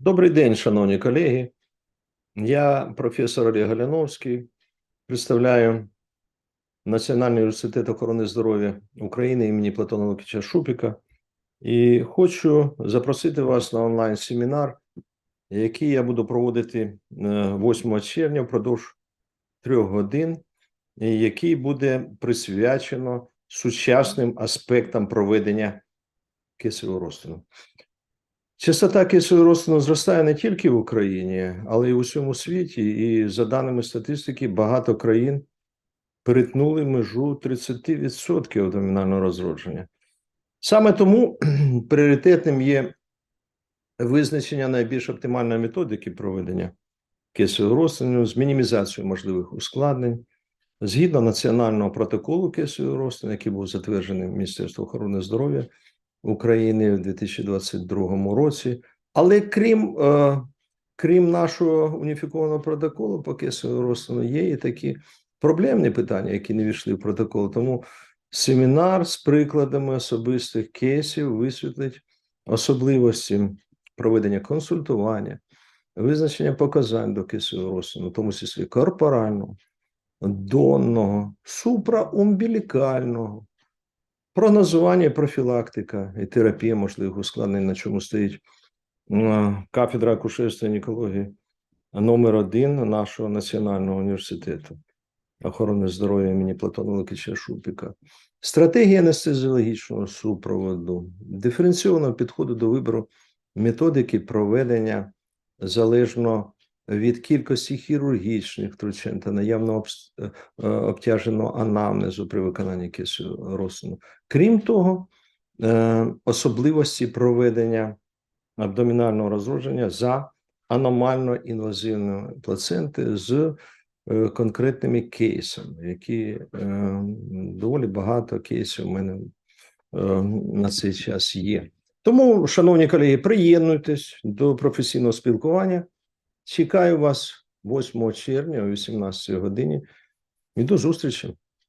Добрий день, шановні колеги. Я професор Олег Галяновський, представляю Національний університет охорони здоров'я України імені Платона Лукіча Шупіка і хочу запросити вас на онлайн-семінар, який я буду проводити е, 8 червня впродовж трьох годин, який буде присвячено сучасним аспектам проведення кисневого розтину. Частота кисневого розтину зростає не тільки в Україні, але й у всьому світі. І за даними статистики, багато країн перетнули межу 30% абдомінального розродження. Саме тому пріоритетним є визначення найбільш оптимальної методики проведення кисневого розтину з мінімізацією можливих ускладнень згідно національного протоколу кисневого розтину, який був затверджений Міністерством охорони здоров'я. України в 2022 році. Але крім, е, крім нашого уніфікованого протоколу по кисневому розтину, є і такі проблемні питання, які не війшли в протокол. Тому семінар з прикладами особистих кейсів висвітлить особливості проведення консультування, визначення показань до кисневого розтину, в тому числі корпорального, донного, супраумбілікального, Прогнозування, профілактика і терапія можливих ускладнень, на чому стоїть кафедра акушерства і гінекології номер один нашого національного університету охорони здоров'я імені Платона Лукича Шупіка. Стратегія анестезіологічного супроводу, диференційованого підходу до вибору методики проведення залежно від кількості хірургічних втручань та наявного обс- е, е, обтяженого анамнезу при виконанні кисневого розтину. Крім того, е, особливості проведення абдомінального розродження за аномально інвазивної плаценти з конкретними кейсами, які доволі багато кейсів у мене на цей час є. Тому, шановні колеги, приєднуйтесь до професійного спілкування. Чекаю вас 8 червня о 18 годині. І до зустрічі.